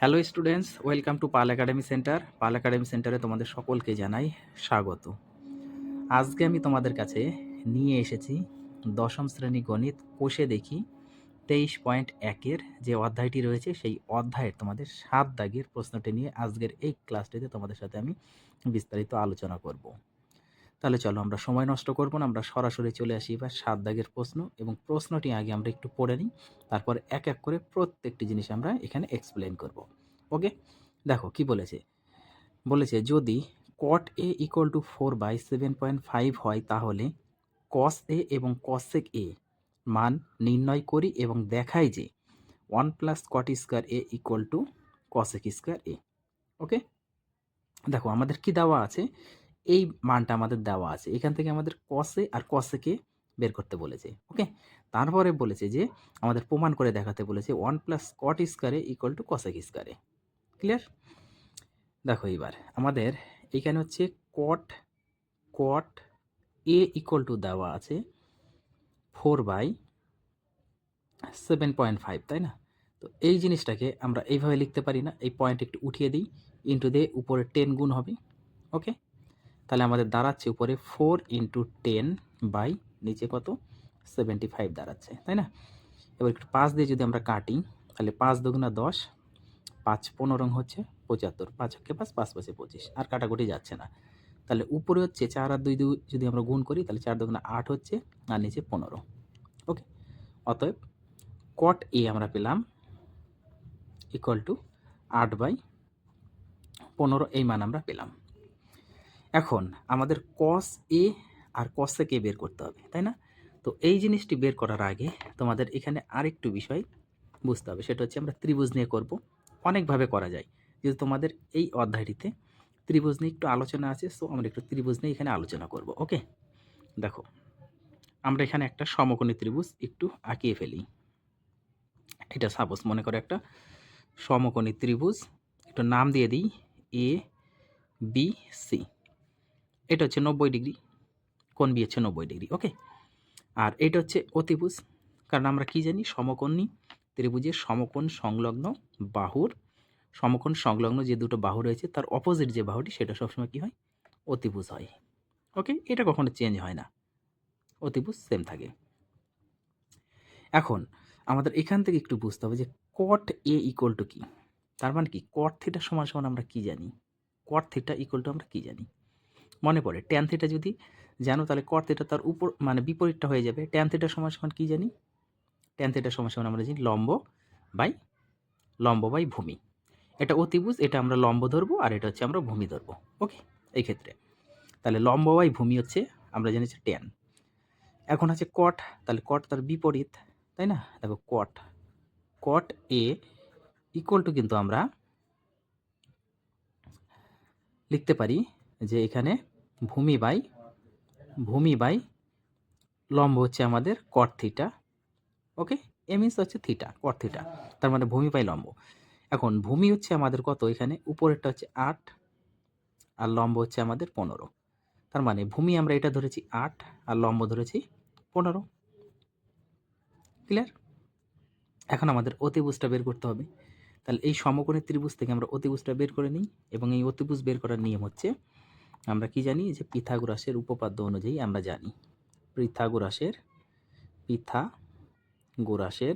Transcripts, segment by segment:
Hello students, welcome to Pal academy centre. Pal academy সেন্টারে তোমাদের সকলকে জানাই স্বাগত। আজকে আমি তোমাদের কাছে নিয়ে এসেছি দশম শ্রেণি গণিত কোষে দেখি তেইশ পয়েন্ট একের যে অধ্যায়টি রয়েছে, সেই অধ্যায়ের তোমাদের সাত দাগের প্রশ্নটি নিয়ে আজকের এই ক্লাসটিতে তোমাদের সাথে আমি বিস্তারিত আলোচনা করব। তাহলে চলো আমরা সময় নষ্ট করব না, আমরা সরাসরি চলে আসি এবার সাত দাগের প্রশ্ন এবং প্রশ্নটি আগে আমরা একটু পড়ে নিই, তারপর এক এক করে প্রত্যেকটি জিনিস আমরা এখানে এক্সপ্লেন করব। ওকে দেখো কি বলেছে? বলেছে, যদি cot A equal to four by seven point five হয়, তাহলে কস এ এবং কসেক এ মান নির্ণয় করি এবং দেখাই যে one plus cot square A equal to cosec square A okay দেখো, আমাদের কি দেওয়া আছে? এই মানটা আমাদের দেওয়া আছে। এখান থেকে আমাদের কসে আর কসেকে বের করতে বলেছে। ওকে? তারপরে বলেছে যে, আমাদের প্রমাণ করে দেখাতে বলেছে one plus cot square A equal to cosec square A clear দেখো এবার আমাদের এখানে হচ্ছে কট কট এ ইকুয়াল টু দেওয়া আছে four by seven point five তাই না? তো এই জিনিসটাকে আমরা এইভাবে লিখতে পারি না। এই পয়েন্ট একটু উঠিয়ে দিই। ইন্টু দিয়ে উপরে টেন গুণ হবে। ওকে? তাহলে আমাদের দাঁড়াচ্ছে উপরে ফোর ইন্টু টেন বাই নিচে কত? সেভেন্টি ফাইভ দাঁড়াচ্ছে, তাই না? এবার একটু পাঁচ দিয়ে যদি আমরা কাটি, তাহলে পাঁচ দুগুণা দশ, পাঁচ পনেরো হচ্ছে পঁচাত্তর, পাঁচ হচ্ছে পাঁচ পাঁচ পাঁচে পঁচিশ, আর কাটাকুটি যাচ্ছে না। তাহলে উপরে হচ্ছে চার আর দুই দুই যদি আমরা গুণ করি, তাহলে চার দুগুণা আট হচ্ছে আর নিচে পনেরো, ওকে? অতএব কট এ আমরা পেলাম ইকুয়াল টু আট বাই পনেরো, এই মান আমরা পেলাম। এখন আমাদের কস এ আর কসে বের করতে হবে, তাই না? তো এই জিনিসটি বের করার আগে তোমাদের এখানে আরেকটু বিষয় বুঝতে হবে, সেটা হচ্ছে আমরা ত্রিভুজ নিয়ে করব। অনেকভাবে করা যায়, যেহেতু তোমাদের এই অধ্যায়টিতে ত্রিভুজ নিয়ে একটু আলোচনা আছে সো আমরা একটু ত্রিভুজ নিয়ে এখানে আলোচনা করব ওকে দেখো, আমরা এখানে একটা সমকোণী ত্রিভুজ একটু আঁকিয়ে ফেলি। এটা সাপোজ মনে করো একটা সমকোণী ত্রিভুজ, একটু নাম দিয়ে দিই এ বি সি এটা হচ্ছে নব্বই ডিগ্রি, কোণ বি হচ্ছে নব্বই ডিগ্রি ওকে আর এটা হচ্ছে অতিভুজ, কারণ আমরা কি জানি? সমকোণী ত্রিভুজের সমকোণ সংলগ্ন বাহুর, সমকোণ সংলগ্ন যে দুটো বাহু রয়েছে, তার অপোজিট যে বাহুটি, সেটা সবসময় কী হয়? অতিভুজ হয় ওকে এটা কখনো চেঞ্জ হয় না, অতিভুজ সেম থাকে। এখন আমাদের এখান থেকে একটু বুঝতে হবে যে কট এ ইকুয়াল টু কী? তার মানে কি? কট থিটা সমান সমান আমরা কি জানি? কট থিটা ইকুয়াল টু আমরা কি জানি? মনে পড়ে। ট্যান থিটা যদি জানো, তাহলে কট থিটা তার উপর মানে বিপরীতটা হয়ে যাবে। ট্যান থিটা সমান সমান কী জানি? ট্যান থিটা সমান সমান আমরা জানি লম্ব বাই লম্ব বাই ভূমি। এটা অতিভুজ, এটা আমরা লম্ব ধরবো, আর এটা হচ্ছে আমরা ভূমি ধরবো। ওকে এই ক্ষেত্রে। তাহলে লম্ব বাই ভূমি হচ্ছে আমরা জানি হচ্ছে ট্যান এখন আছে কট তাহলে কট তার বিপরীত, তাই না? দেখো কট কট এ ইকুয়াল টু কিন্তু আমরা লিখতে পারি যে এখানে ভূমি বাই ভূমি বাই লম্ব হচ্ছে আমাদের cot theta okay A means হচ্ছে থিটা কট থিটা তার মানে ভূমি বাই লম্ব। এখন ভূমি হচ্ছে আমাদের কত এখানে? উপরেরটা হচ্ছে আট, আর লম্ব হচ্ছে আমাদের পনেরো। তার মানে ভূমি আমরা এটা ধরেছি আট, আর লম্ব ধরেছি পনেরো। ক্লিয়ার এখন আমাদের অতিভুজটা বের করতে হবে। তাহলে এই সমকোণের ত্রিভুজ থেকে আমরা অতিভুজটা বের করে নিই, এবং এই অতিভুজ বের করার নিয়ম হচ্ছে আমরা কি জানি? যে পিথাগোরাসের উপপাদ্য অনুযায়ী আমরা জানি। পিথাগোরাসের পিথা গোরাসের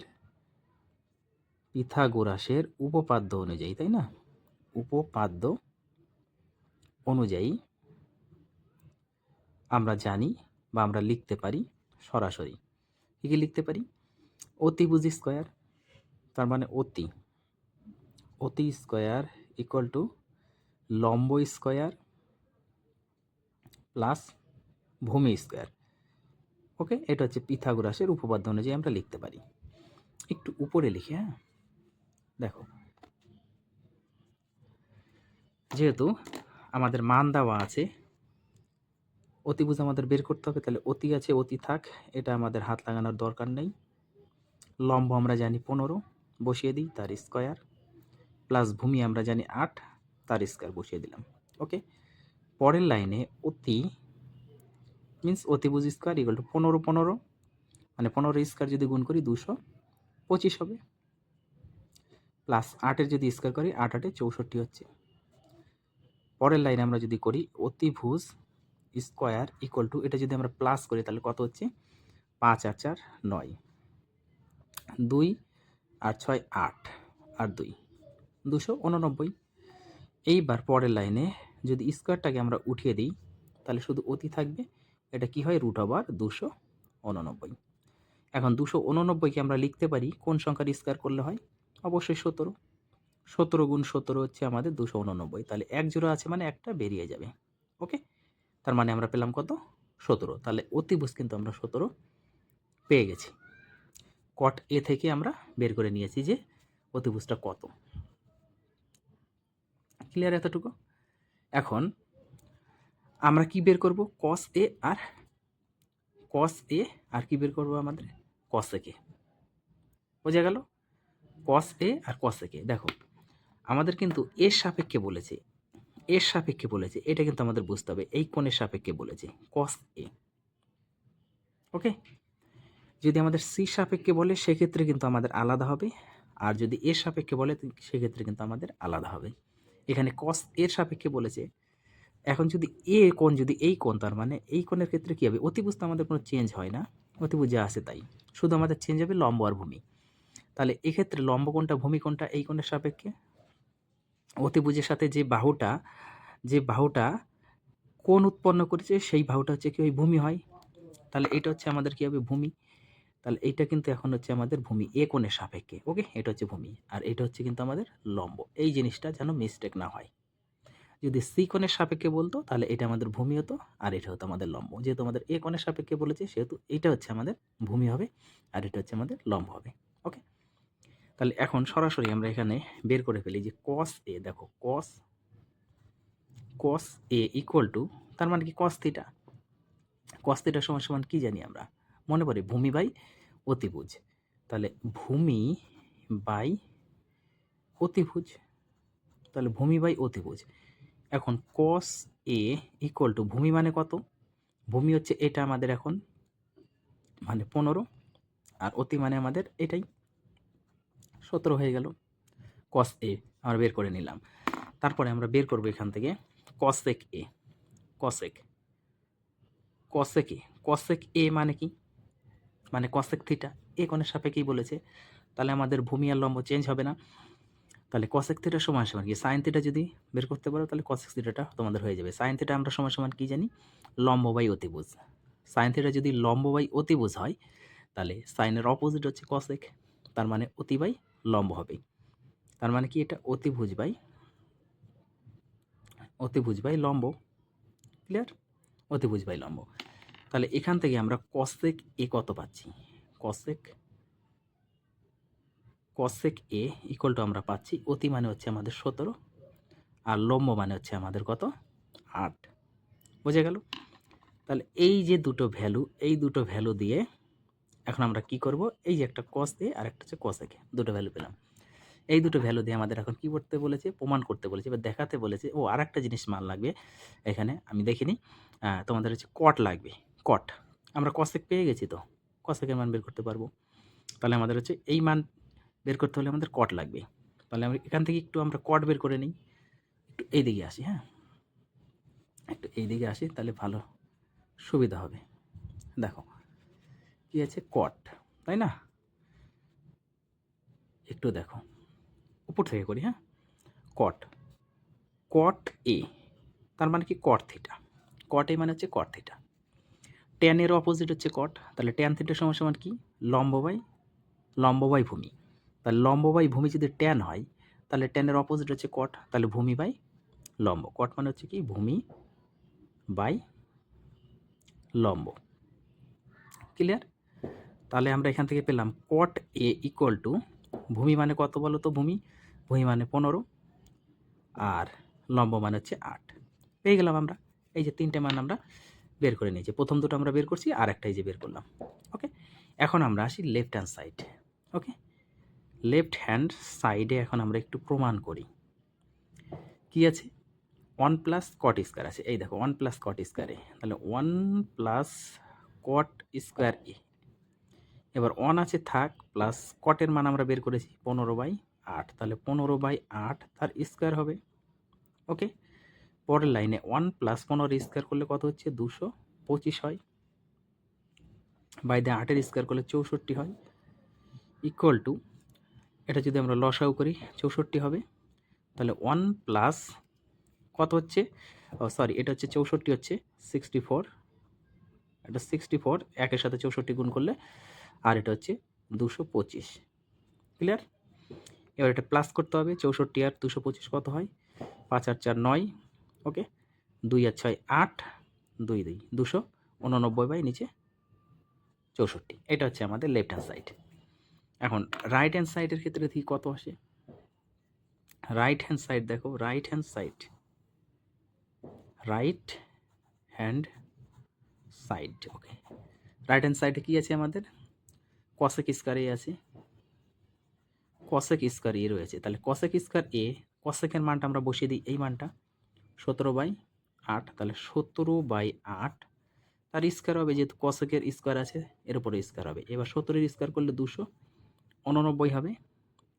পিথাগোরাসের উপপাদ্য অনুযায়ী, তাই না? উপপাদ্য অনুযায়ী আমরা জানি বা আমরা লিখতে পারি সরাসরি। কী কী লিখতে পারি? অতি অতিভুজ স্কোয়ার, তার মানে অতি। অতি স্কোয়ার ইকুয়াল টু লম্ব স্কোয়ার প্লাস ভূমি স্কোয়ার ওকে এটা হচ্ছে পিথাগোরাসের উপপাদ্য অনুযায়ী আমরা লিখতে পারি। একটু উপরে লিখি হ্যাঁ? দেখো। যেহেতু আমাদের মান দেওয়া আছে, অতিভুজ আমাদের বের করতে হবে, তাহলে অতি আছে, অতি থাক, এটা আমাদের হাত লাগানোর দরকার নেই। লম্ব আমরা জানি পনেরো, বসিয়ে দিই, তার স্কোয়ার প্লাস ভূমি আমরা জানি আট, তার স্কোয়ার বসিয়ে দিলাম। ওকে পরের লাইনে অতি মিন্স অতিভুজ স্কোয়ার ইকুয়াল টু পনেরো পনেরো মানে পনেরো স্কোয়ার যদি গুণ করি দুশো পঁচিশ হবে। প্লাস আটের যদি স্কোয়ার করি, আট আটে চৌষট্টি হচ্ছে। পরের লাইনে আমরা যদি করি অতিভুজ স্কোয়ার ইকুয়াল টু এটা যদি আমরা প্লাস করি, তাহলে কত হচ্ছে? পাঁচ আর চার, নয়। দুই আর ছয়, আট। আর দুই। দুশো উননব্বই। এইবার পরের লাইনে যদি স্কোয়ারটাকে আমরা উঠিয়ে দিই, তাহলে শুধু অতি থাকবে, এটা কি হয়? রুট ওভার দুশো উননব্বই। এখন দুশো উননব্বইকে আমরা লিখতে পারি, কোন সংখ্যার স্কোয়ার করলে হয়? অবশ্যই সতেরো। সতেরো গুণ সতেরো হচ্ছে আমাদের দুশো উননব্বই। তাহলে এক জোড়া আছে মানে একটা বেরিয়ে যাবে। ওকে? তার মানে আমরা পেলাম কত? সতেরো। তাহলে অতিভুজ কিন্তু আমরা সতেরো পেয়ে গেছি। কট এ থেকে আমরা বের করে নিয়েছি যে অতিভুজটা কত? ক্লিয়ার এতটুকু? এখন আমরা কি বের করব? কস এ আর কস এ আর কি বের করব আমাদের? কস একে বোঝা গেল? কস এ আর কস একে দেখো, আমাদের কিন্তু এর সাপেক্ষে বলেছে। এর সাপেক্ষে বলেছে। এটা কিন্তু আমাদের বুঝতে হবে। এই কোণের সাপেক্ষে বলেছে। কস এ ওকে যদি আমাদের সি সাপেক্ষে বলে, সেক্ষেত্রে কিন্তু আমাদের আলাদা হবে। আর যদি এর সাপেক্ষে বলে, সেক্ষেত্রে কিন্তু আমাদের আলাদা হবে। এখানে কস এর সাপেক্ষে বলেছে, এখন যদি এ কোণ যদি এই কোণ, তার মানে এই কোণের ক্ষেত্রে কী হবে? অতিভুজ তো আমাদের কোনো চেঞ্জ হয় না, অতিভুজ যা আছে তাই। শুধু আমাদের চেঞ্জ হবে লম্ব আর ভূমি। তাহলে এক্ষেত্রে লম্ব কোণটা, ভূমি কোণটা এই কোণের সাপেক্ষে? অতিভুজের সাথে যে বাহুটা যে বাহুটা কোণ উৎপন্ন করেছে, সেই বাহুটা হচ্ছে কি ওই ভূমি হয়। তাহলে এটা হচ্ছে আমাদের কী হবে? ভূমি। তাহলে এইটা কিন্তু এখন হচ্ছে আমাদের ভূমি এ কোণের সাপেক্ষে ওকে এটা হচ্ছে ভূমি আর এটা হচ্ছে কিন্তু আমাদের লম্ব। এই জিনিসটা যেন মিস্টেক না হয়। যদি সি কোণের সাপেক্ষে বলতো, তাহলে এটা আমাদের ভূমি হতো আর এটা হতো আমাদের লম্ব। যেহেতু আমাদের এ কোণের সাপেক্ষে বলেছে, সেহেতু এটা হচ্ছে আমাদের ভূমি হবে আর এটা হচ্ছে আমাদের লম্ব হবে ওকে তাহলে এখন সরাসরি আমরা এখানে বের করে ফেলি যে কস এ দেখো কস কস এ ইকুয়াল টু তার মানে কি কস থিটা কস থিটার সমান সমান কী জানি আমরা? মনে পড়ে ভূমি বাই অতিভুজ। তাহলে ভূমি বাই অতিভুজ। তাহলে ভূমি বাই অতিভুজ। এখন কস এ ইকুয়াল টু ভূমি মানে কত? ভূমি হচ্ছে এটা আমাদের এখন মানে পনেরো, আর অতি মানে আমাদের এটাই। সতেরো হয়ে গেল। কস এ আমরা বের করে নিলাম। তারপরে আমরা বের করব এখান থেকে cosec A cosec cosec A cosec A মানে কি? মানে কসেক থিটা এ কোণের সাপেক্ষেই বলেছে। তাহলে আমাদের ভূমি আর লম্ব চেঞ্জ হবে না। তাহলে কসেক থিটা সমান সমান কি? সাইন থিটা যদি বের করতে পারো, তাহলে কসেক থিটাটা তোমাদের হয়ে যাবে। সাইন থিটা আমরা সমান সমান কি জানি? লম্ব বাই অতিভুজ। সাইন থিটা যদি লম্ব বাই অতিভুজ হয়, তাহলে সাইনের অপোজিট হচ্ছে কসেক তার মানে অতি বাই লম্ব হবে। তার মানে কি? এটা অতিভুজ বাই অতিভুজ বাই লম্ব। ক্লিয়ার অতিভুজ বাই লম্ব। তাহলে এখান থেকে আমরা কসেক এ কত পাচ্ছি? Cosec cosec A equal to আমরা পাচ্ছি অতি মানে হচ্ছে আমাদের সতেরো আর লম্ব মানে হচ্ছে আমাদের কত? আট। বোঝা গেল? তাহলে এই যে দুটো ভ্যালু এই দুটো ভ্যালু দিয়ে এখন আমরা কি করব? এই যে একটা কস দিয়ে আর একটা হচ্ছে কসেকে দুটো ভ্যালু পেলাম। এই দুটো ভ্যালু দিয়ে আমাদের এখন কি করতে বলেছে? প্রমাণ করতে বলেছে বা দেখাতে বলেছে। ও আর একটা জিনিস মান লাগবে। এখানে আমি দেখিনি তোমাদের হচ্ছে কট লাগবে। কট। আমরা কসেক পেয়ে গেছি তো। কসেকের মান বের করতে পারব। তাহলে আমাদের হচ্ছে এই মান বের করতে হলে আমাদের কট লাগবে। তাহলে আমরা এখান থেকে একটু আমরা কট বের করে নিই। একটু এই দিকে আসি হ্যাঁ? একটু এই দিকে আসি, তাহলে ভালো সুবিধা হবে। দেখো, কি আছে? কট তাই না? একটু দেখো। উপর থেকে করি হ্যাঁ? কট কট এ তার মানে কি? কট থিটা কট এ মানে হচ্ছে কট থিটা ট্যানের অপোজিট হচ্ছে কট তাহলে ট্যান থিটার সমান সমান কি? লম্ব বাই ভূমি। তাহলে লম্ব বাই ভূমি যদি ট্যান হয়, তাহলে ট্যানের অপোজিট হচ্ছে কট তাহলে ভূমি বাই লম্ব। কট মানে হচ্ছে কি? ভূমি বাই লম্ব। ক্লিয়ার তাহলে আমরা এখান থেকে পেলাম কট এ ইকুয়াল টু ভূমি মানে কত বলো তো ভূমি? ভূমি মানে পনেরো, আর লম্ব মানে হচ্ছে আট। পেয়ে গেলাম আমরা। এই যে তিনটে মান আমরা বের করে নিয়েছি। প্রথম দুটো আমরা বের করছি আর একটাই যে বের করলাম। ওকে? এখন আমরা আসি left hand side okay? Left hand সাইডে এখন আমরা একটু প্রমাণ করি। কি আছে? ওয়ান প্লাস কট স্কোয়ার আছে। এই দেখো ওয়ান প্লাস কট স্কোয়ারে তাহলে one plus cot square A এবার ওয়ান আছে থাক প্লাস কটের মান আমরা বের করেছি পনেরো বাই আট। তাহলে পনেরো বাই আট তার স্কোয়ার হবে। ওকে? পরের লাইনে ওয়ান প্লাস পনেরো স্কোয়ার করলে কত হচ্ছে? দুশো পঁচিশ হয়। বাই দিয়ে আটের স্কোয়ার করলে চৌষট্টি হয়। ইকুয়াল টু এটা যদি আমরা লসাও করি, চৌষট্টি হবে। তাহলে ওয়ান প্লাস কত হচ্ছে? সরি এটা হচ্ছে চৌষট্টি হচ্ছে সিক্সটি ফোর এটা সিক্সটি ফোর একের সাথে চৌষট্টি গুণ করলে, আর এটা হচ্ছে দুশো পঁচিশ। ক্লিয়ার এবার এটা প্লাস করতে হবে, চৌষট্টি আর দুশো পঁচিশ কত হয়? পাঁচ আর চার নয়। ওকে? দুই আর ছয়, আট, দুই দুই, দুশো উননব্বই বাই নিচে চৌষট্টি। এটা হচ্ছে আমাদের লেফট হ্যান্ড সাইড এখন রাইট হ্যান্ড সাইডের ক্ষেত্রে ঠিক কত আসে? রাইট হ্যান্ড সাইড দেখো right hand side right hand side okay right hand সাইডে কী আছে আমাদের? কসেক স্কোয়ার এ আছে। কসেক স্কোয়ার এ রয়েছে। তাহলে কসেক স্কোয়ার এ কসেকের মানটা আমরা বসিয়ে দিই, এই মানটা। সতেরো বাই আট, তাহলে সতেরো বাই আট, তার স্কোয়ার হবে যেহেতু কসেকের স্কোয়ার আছে, এর উপরে স্কোয়ার হবে। এবার সতেরোর স্কোয়ার করলে দুশো, উননব্বই হবে,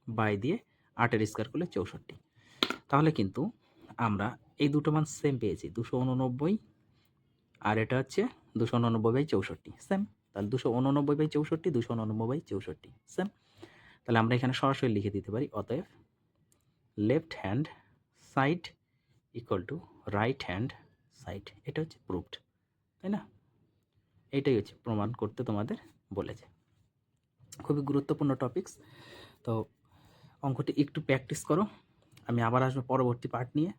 বাই দিয়ে আটের স্কোয়ার করলে চৌষট্টি। তাহলে কিন্তু আমরা এই দুটো মান সেম পেয়েছি, দুশো উননব্বই, আর এটা হচ্ছে দুশো উননব্বই বাই চৌষট্টি সেম তাহলে দুশো উননব্বই বাই চৌষট্টি, দুশো উননব্বই বাই চৌষট্টি সেম তাহলে আমরা এখানে সরাসরি লিখে দিতে পারি, অতএব left hand side equal to right hand side এটা হচ্ছে প্রুফড তাই না? এটাই হচ্ছে প্রমাণ করতে তোমাদের বলেছে। খুবই গুরুত্বপূর্ণ টপিকস তো অঙ্কটি একটু প্র্যাকটিস করো। আমি আবার আসব পরবর্তী পার্ট নিয়ে।